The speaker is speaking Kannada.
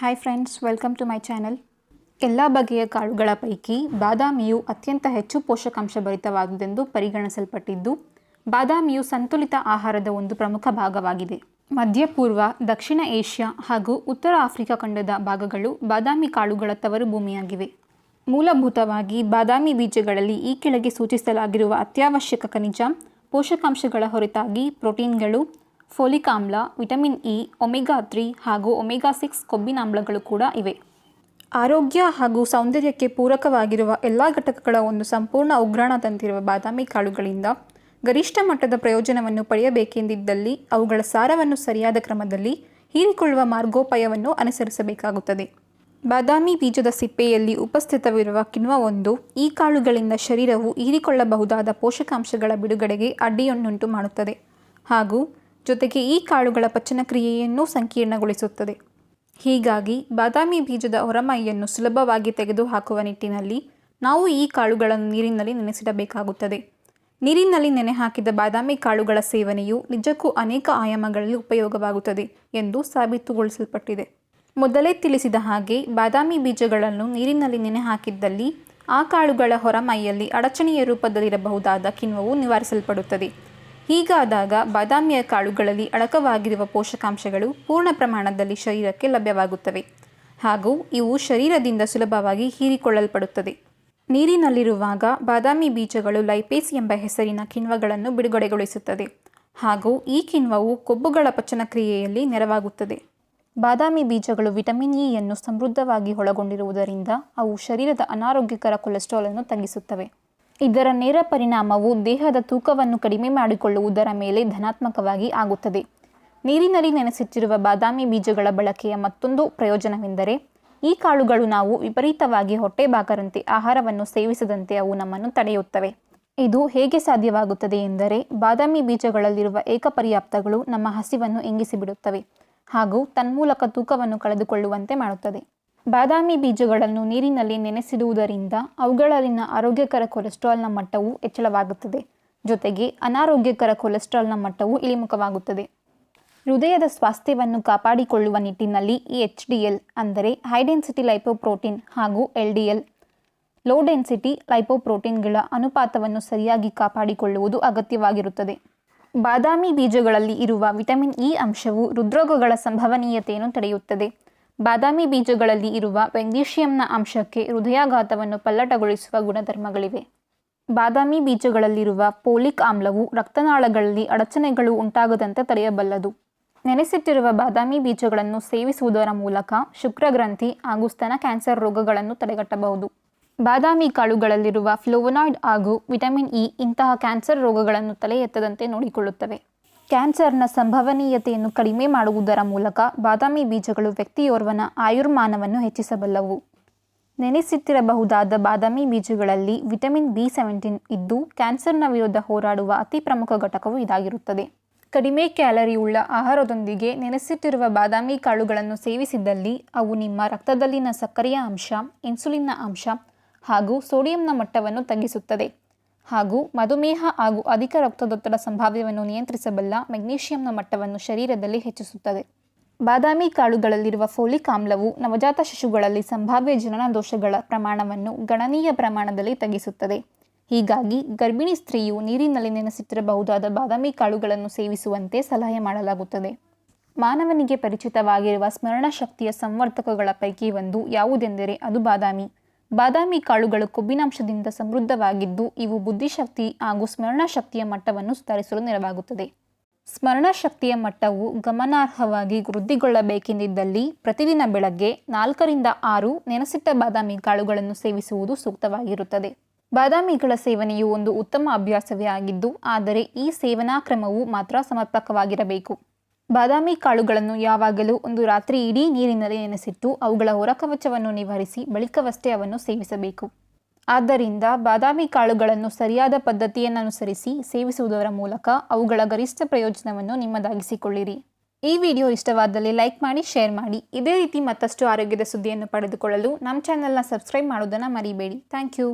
Hi friends welcome to my channel ಎಲ್ಲ ಬಗೆಯ ಕಾಳುಗಳ ಪೈಕಿ ಬಾದಾಮಿಯು ಅತ್ಯಂತ ಹೆಚ್ಚು ಪೋಷಕಾಂಶ ಭರಿತವಾದುದೆಂದು ಪರಿಗಣಿಸಲ್ಪಟ್ಟಿದ್ದು, ಬಾದಾಮಿಯು ಸಂತುಲಿತ ಆಹಾರದ ಒಂದು ಪ್ರಮುಖ ಭಾಗವಾಗಿದೆ. ಮಧ್ಯಪೂರ್ವ ದಕ್ಷಿಣ ಏಷ್ಯಾ ಹಾಗೂ ಉತ್ತರ ಆಫ್ರಿಕಾ ಖಂಡದ ಭಾಗಗಳು ಬಾದಾಮಿ ಕಾಳುಗಳ ತವರು ಭೂಮಿಯಾಗಿವೆ. ಮೂಲಭೂತವಾಗಿ ಬಾದಾಮಿ ಬೀಜಗಳಲ್ಲಿ ಈ ಕೆಳಗೆ ಸೂಚಿಸಲಾಗಿರುವ ಅತ್ಯವಶ್ಯಕ ಖನಿಜ, ಪೋಷಕಾಂಶಗಳ ಹೊರತಾಗಿ ಪ್ರೋಟೀನ್ಗಳು ಫೋಲಿಕ್ ಆಮ್ಲ, ವಿಟಮಿನ್ ಇ, ಒಮೆಗಾ ತ್ರೀ ಹಾಗೂ ಒಮೆಗಾ ಸಿಕ್ಸ್ ಕೊಬ್ಬಿನಾಮ್ಲಗಳು ಕೂಡ ಇವೆ. ಆರೋಗ್ಯ ಹಾಗೂ ಸೌಂದರ್ಯಕ್ಕೆ ಪೂರಕವಾಗಿರುವ ಎಲ್ಲ ಘಟಕಗಳ ಒಂದು ಸಂಪೂರ್ಣ ಉಗ್ರಾಣ ತಂತಿರುವ ಬಾದಾಮಿ ಕಾಳುಗಳಿಂದ ಗರಿಷ್ಠ ಮಟ್ಟದ ಪ್ರಯೋಜನವನ್ನು ಪಡೆಯಬೇಕೆಂದಿದ್ದಲ್ಲಿ ಅವುಗಳ ಸಾರವನ್ನು ಸರಿಯಾದ ಕ್ರಮದಲ್ಲಿ ಹೀರಿಕೊಳ್ಳುವ ಮಾರ್ಗೋಪಾಯವನ್ನು ಅನುಸರಿಸಬೇಕಾಗುತ್ತದೆ. ಬಾದಾಮಿ ಬೀಜದ ಸಿಪ್ಪೆಯಲ್ಲಿ ಉಪಸ್ಥಿತವಿರುವ ಕಿಣ್ವ ಒಂದು, ಈ ಕಾಳುಗಳಿಂದ ಶರೀರವು ಹೀರಿಕೊಳ್ಳಬಹುದಾದ ಪೋಷಕಾಂಶಗಳ ಬಿಡುಗಡೆಗೆ ಅಡ್ಡಿಯನ್ನುಂಟು ಮಾಡುತ್ತದೆ ಹಾಗೂ ಜೊತೆಗೆ ಈ ಕಾಳುಗಳ ಪಚನ ಕ್ರಿಯೆಯನ್ನು ಸಂಕೀರ್ಣಗೊಳಿಸುತ್ತದೆ. ಹೀಗಾಗಿ ಬಾದಾಮಿ ಬೀಜದ ಹೊರಮೈಯನ್ನು ಸುಲಭವಾಗಿ ತೆಗೆದುಹಾಕುವ ನಿಟ್ಟಿನಲ್ಲಿ ನಾವು ಈ ಕಾಳುಗಳನ್ನು ನೀರಿನಲ್ಲಿ ನೆನೆಸಿಡಬೇಕಾಗುತ್ತದೆ. ನೀರಿನಲ್ಲಿ ನೆನೆ ಹಾಕಿದ ಬಾದಾಮಿ ಕಾಳುಗಳ ಸೇವನೆಯು ನಿಜಕ್ಕೂ ಅನೇಕ ಆಯಾಮಗಳಲ್ಲಿ ಉಪಯೋಗವಾಗುತ್ತದೆ ಎಂದು ಸಾಬೀತುಗೊಳಿಸಲ್ಪಟ್ಟಿದೆ. ಮೊದಲೇ ತಿಳಿಸಿದ ಹಾಗೆ ಬಾದಾಮಿ ಬೀಜಗಳನ್ನು ನೀರಿನಲ್ಲಿ ನೆನೆ ಹಾಕಿದ್ದಲ್ಲಿ ಆ ಕಾಳುಗಳ ಹೊರಮೈಯಲ್ಲಿ ಅಡಚಣೆಯ ರೂಪದಲ್ಲಿರಬಹುದಾದ ಕಿಣ್ವವು ನಿವಾರಿಸಲ್ಪಡುತ್ತದೆ. ಹೀಗಾದಾಗ ಬಾದಾಮಿಯ ಕಾಳುಗಳಲ್ಲಿ ಅಡಕವಾಗಿರುವ ಪೋಷಕಾಂಶಗಳು ಪೂರ್ಣ ಪ್ರಮಾಣದಲ್ಲಿ ಶರೀರಕ್ಕೆ ಲಭ್ಯವಾಗುತ್ತವೆ. ಹಾಗೂ ಇವು ಶರೀರದಿಂದ ಸುಲಭವಾಗಿ ಹೀರಿಕೊಳ್ಳಲ್ಪಡುತ್ತದೆ. ನೀರಿನಲ್ಲಿರುವಾಗ ಬಾದಾಮಿ ಬೀಜಗಳು ಲೈಪೇಸ್ ಎಂಬ ಹೆಸರಿನ ಕಿಣ್ವಗಳನ್ನು ಬಿಡುಗಡೆಗೊಳಿಸುತ್ತದೆ. ಹಾಗೂ ಈ ಕಿಣ್ವವು ಕೊಬ್ಬುಗಳ ಪಚನ ಕ್ರಿಯೆಯಲ್ಲಿ ನೆರವಾಗುತ್ತದೆ. ಬಾದಾಮಿ ಬೀಜಗಳು ವಿಟಮಿನ್ ಇಯನ್ನು ಸಮೃದ್ಧವಾಗಿ ಒಳಗೊಂಡಿರುವುದರಿಂದ ಅವು ಶರೀರದ ಅನಾರೋಗ್ಯಕರ ಕೊಲೆಸ್ಟ್ರಾಲ್ ಅನ್ನು ತಗ್ಗಿಸುತ್ತವೆ. ಇದರ ನೇರ ಪರಿಣಾಮವು ದೇಹದ ತೂಕವನ್ನು ಕಡಿಮೆ ಮಾಡಿಕೊಳ್ಳುವುದರ ಮೇಲೆ ಧನಾತ್ಮಕವಾಗಿ ಆಗುತ್ತದೆ. ನೀರಿನಲ್ಲಿ ನೆನೆಸಿಟ್ಟಿರುವ ಬಾದಾಮಿ ಬೀಜಗಳ ಬಳಕೆಯ ಮತ್ತೊಂದು ಪ್ರಯೋಜನವೆಂದರೆ, ಈ ಕಾಳುಗಳು ನಾವು ವಿಪರೀತವಾಗಿ ಹೊಟ್ಟೆ ಹೊಟ್ಟೆಬಾಕರಂತೆ ಆಹಾರವನ್ನು ಸೇವಿಸದಂತೆ ಅವು ನಮ್ಮನ್ನು ತಡೆಯುತ್ತವೆ. ಇದು ಹೇಗೆ ಸಾಧ್ಯವಾಗುತ್ತದೆ ಎಂದರೆ, ಬಾದಾಮಿ ಬೀಜಗಳಲ್ಲಿರುವ ಏಕಪರ್ಯಾಪ್ತಗಳು ನಮ್ಮ ಹಸಿವನ್ನು ಎಂಗಿಸಿಬಿಡುತ್ತವೆ ಹಾಗೂ ತನ್ಮೂಲಕ ತೂಕವನ್ನು ಕಳೆದುಕೊಳ್ಳುವಂತೆ ಮಾಡುತ್ತದೆ. ಬಾದಾಮಿ ಬೀಜಗಳನ್ನು ನೀರಿನಲ್ಲಿ ನೆನೆಸಿಡುವುದರಿಂದ ಅವುಗಳಲ್ಲಿನ ಆರೋಗ್ಯಕರ ಕೊಲೆಸ್ಟ್ರಾಲ್ನ ಮಟ್ಟವು ಹೆಚ್ಚಳವಾಗುತ್ತದೆ. ಜೊತೆಗೆ ಅನಾರೋಗ್ಯಕರ ಕೊಲೆಸ್ಟ್ರಾಲ್ನ ಮಟ್ಟವು ಇಳಿಮುಖವಾಗುತ್ತದೆ. ಹೃದಯದ ಸ್ವಾಸ್ಥ್ಯವನ್ನು ಕಾಪಾಡಿಕೊಳ್ಳುವ ನಿಟ್ಟಿನಲ್ಲಿ ಈ ಎಚ್ ಡಿ ಎಲ್ ಅಂದರೆ ಹೈಡೆನ್ಸಿಟಿ ಲೈಪೋಪ್ರೋಟೀನ್ ಹಾಗೂ L D L. Low density ಲೈಪೋಪ್ರೋಟೀನ್ಗಳ ಅನುಪಾತವನ್ನು ಸರಿಯಾಗಿ ಕಾಪಾಡಿಕೊಳ್ಳುವುದು ಅಗತ್ಯವಾಗಿರುತ್ತದೆ. ಬಾದಾಮಿ ಬೀಜಗಳಲ್ಲಿ ಇರುವ ವಿಟಮಿನ್ ಇ ಅಂಶವು ಹೃದ್ರೋಗಗಳ ಸಂಭವನೀಯತೆಯನ್ನು ತಡೆಯುತ್ತದೆ. ಬಾದಾಮಿ ಬೀಜಗಳಲ್ಲಿ ಇರುವ ಮೆಗ್ನೀಷಿಯಂನ ಅಂಶಕ್ಕೆ ಹೃದಯಾಘಾತವನ್ನು ಪಲ್ಲಟಗೊಳಿಸುವ ಗುಣಧರ್ಮಗಳಿವೆ. ಬಾದಾಮಿ ಬೀಜಗಳಲ್ಲಿರುವ ಪೋಲಿಕ್ ಆಮ್ಲವು ರಕ್ತನಾಳಗಳಲ್ಲಿ ಅಡಚಣೆಗಳು ಉಂಟಾಗದಂತೆ ತಡೆಯಬಲ್ಲದು. ನೆನೆಸಿಟ್ಟಿರುವ ಬಾದಾಮಿ ಬೀಜಗಳನ್ನು ಸೇವಿಸುವುದರ ಮೂಲಕ ಶುಕ್ರಗ್ರಂಥಿ ಹಾಗೂ ಸ್ತನ ಕ್ಯಾನ್ಸರ್ ರೋಗಗಳನ್ನು ತಡೆಗಟ್ಟಬಹುದು. ಬಾದಾಮಿ ಕಾಳುಗಳಲ್ಲಿರುವ ಫ್ಲೋವನಾಯ್ಡ್ ಹಾಗೂ ವಿಟಮಿನ್ ಇ ಇಂತಹ ಕ್ಯಾನ್ಸರ್ ರೋಗಗಳನ್ನು ತಲೆ ಎತ್ತದಂತೆ ನೋಡಿಕೊಳ್ಳುತ್ತವೆ. ಕ್ಯಾನ್ಸರ್ನ ಸಂಭವನೀಯತೆಯನ್ನು ಕಡಿಮೆ ಮಾಡುವುದರ ಮೂಲಕ ಬಾದಾಮಿ ಬೀಜಗಳು ವ್ಯಕ್ತಿಯೋರ್ವನ ಆಯುರ್ಮಾನವನ್ನು ಹೆಚ್ಚಿಸಬಲ್ಲವು. ನೆನೆಸಿಟ್ಟಿರಬಹುದಾದ ಬಾದಾಮಿ ಬೀಜಗಳಲ್ಲಿ ವಿಟಮಿನ್ ಬಿ ಸೆವೆಂಟೀನ್ ಇದ್ದು, ಕ್ಯಾನ್ಸರ್ನ ವಿರುದ್ಧ ಹೋರಾಡುವ ಅತಿ ಪ್ರಮುಖ ಘಟಕವು ಇದಾಗಿರುತ್ತದೆ. ಕಡಿಮೆ ಕ್ಯಾಲರಿ ಉಳ್ಳ ಆಹಾರದೊಂದಿಗೆ ನೆನೆಸಿಟ್ಟಿರುವ ಬಾದಾಮಿ ಕಾಳುಗಳನ್ನು ಸೇವಿಸಿದ್ದಲ್ಲಿ ಅವು ನಿಮ್ಮ ರಕ್ತದಲ್ಲಿನ ಸಕ್ಕರೆಯ ಅಂಶ, ಇನ್ಸುಲಿನ್ನ ಅಂಶ ಹಾಗೂ ಸೋಡಿಯಂನ ಮಟ್ಟವನ್ನು ತಗ್ಗಿಸುತ್ತದೆ. ಹಾಗೂ ಮಧುಮೇಹ ಹಾಗೂ ಅಧಿಕ ರಕ್ತದೊತ್ತಡ ಸಂಭಾವ್ಯವನ್ನು ನಿಯಂತ್ರಿಸಬಲ್ಲ ಮೆಗ್ನೀಷಿಯಂನ ಮಟ್ಟವನ್ನು ಶರೀರದಲ್ಲಿ ಹೆಚ್ಚಿಸುತ್ತದೆ. ಬಾದಾಮಿ ಕಾಳುಗಳಲ್ಲಿರುವ ಫೋಲಿಕ್ ಆಮ್ಲವು ನವಜಾತ ಶಿಶುಗಳಲ್ಲಿ ಸಂಭಾವ್ಯ ಜನನ ದೋಷಗಳ ಪ್ರಮಾಣವನ್ನು ಗಣನೀಯ ಪ್ರಮಾಣದಲ್ಲಿ ತಗ್ಗಿಸುತ್ತದೆ. ಹೀಗಾಗಿ ಗರ್ಭಿಣಿ ಸ್ತ್ರೀಯು ನೀರಿನಲ್ಲಿ ನೆನೆಸಿಟ್ಟಿರಬಹುದಾದ ಬಾದಾಮಿ ಕಾಳುಗಳನ್ನು ಸೇವಿಸುವಂತೆ ಸಲಹೆ ಮಾಡಲಾಗುತ್ತದೆ. ಮಾನವನಿಗೆ ಪರಿಚಿತವಾಗಿರುವ ಸ್ಮರಣ ಶಕ್ತಿಯ ಸಂವರ್ತಕಗಳ ಪೈಕಿ ಒಂದು ಯಾವುದೆಂದರೆ ಅದು ಬಾದಾಮಿ. ಬಾದಾಮಿ ಕಾಳುಗಳು ಕೊಬ್ಬಿನಾಂಶದಿಂದ ಸಮೃದ್ಧವಾಗಿದ್ದು, ಇವು ಬುದ್ಧಿಶಕ್ತಿ ಹಾಗೂ ಸ್ಮರಣ ಶಕ್ತಿಯ ಮಟ್ಟವನ್ನು ಸುಧಾರಿಸಲು ನೆರವಾಗುತ್ತದೆ. ಸ್ಮರಣ ಶಕ್ತಿಯ ಮಟ್ಟವು ಗಮನಾರ್ಹವಾಗಿ ವೃದ್ಧಿಗೊಳ್ಳಬೇಕೆಂದಿದ್ದಲ್ಲಿ, ಪ್ರತಿದಿನ ಬೆಳಗ್ಗೆ ನಾಲ್ಕರಿಂದ ಆರು ನೆನೆಸಿಟ್ಟ ಬಾದಾಮಿ ಕಾಳುಗಳನ್ನು ಸೇವಿಸುವುದು ಸೂಕ್ತವಾಗಿರುತ್ತದೆ. ಬಾದಾಮಿಗಳ ಸೇವನೆಯು ಒಂದು ಉತ್ತಮ ಅಭ್ಯಾಸವೇ ಆಗಿದ್ದು, ಆದರೆ ಈ ಸೇವನಾ ಕ್ರಮವು ಮಾತ್ರ ಸಮರ್ಪಕವಾಗಿರಬೇಕು. ಬಾದಾಮಿ ಕಾಳುಗಳನ್ನು ಯಾವಾಗಲೂ ಒಂದು ರಾತ್ರಿ ಇಡೀ ನೀರಿನಲ್ಲಿ ನೆನೆಸಿಟ್ಟು ಅವುಗಳ ಹೊರಕವಚವನ್ನು ನಿವಾರಿಸಿ ಬಳಿಕವಷ್ಟೇ ಅವನ್ನು ಸೇವಿಸಬೇಕು. ಆದ್ದರಿಂದ ಬಾದಾಮಿ ಕಾಳುಗಳನ್ನು ಸರಿಯಾದ ಪದ್ಧತಿಯನ್ನನುಸರಿಸಿ ಸೇವಿಸುವುದರ ಮೂಲಕ ಅವುಗಳ ಗರಿಷ್ಠ ಪ್ರಯೋಜನವನ್ನು ನಿಮ್ಮದಾಗಿಸಿಕೊಳ್ಳಿರಿ. ಈ ವಿಡಿಯೋ ಇಷ್ಟವಾದಲ್ಲಿ ಲೈಕ್ ಮಾಡಿ, ಶೇರ್ ಮಾಡಿ. ಇದೇ ರೀತಿ ಮತ್ತಷ್ಟು ಆರೋಗ್ಯದ ಸುದ್ದಿಯನ್ನು ಪಡೆದುಕೊಳ್ಳಲು ನಮ್ಮ ಚಾನೆಲ್ನ ಸಬ್ಸ್ಕ್ರೈಬ್ ಮಾಡುವುದನ್ನು ಮರಿಬೇಡಿ. Thank you.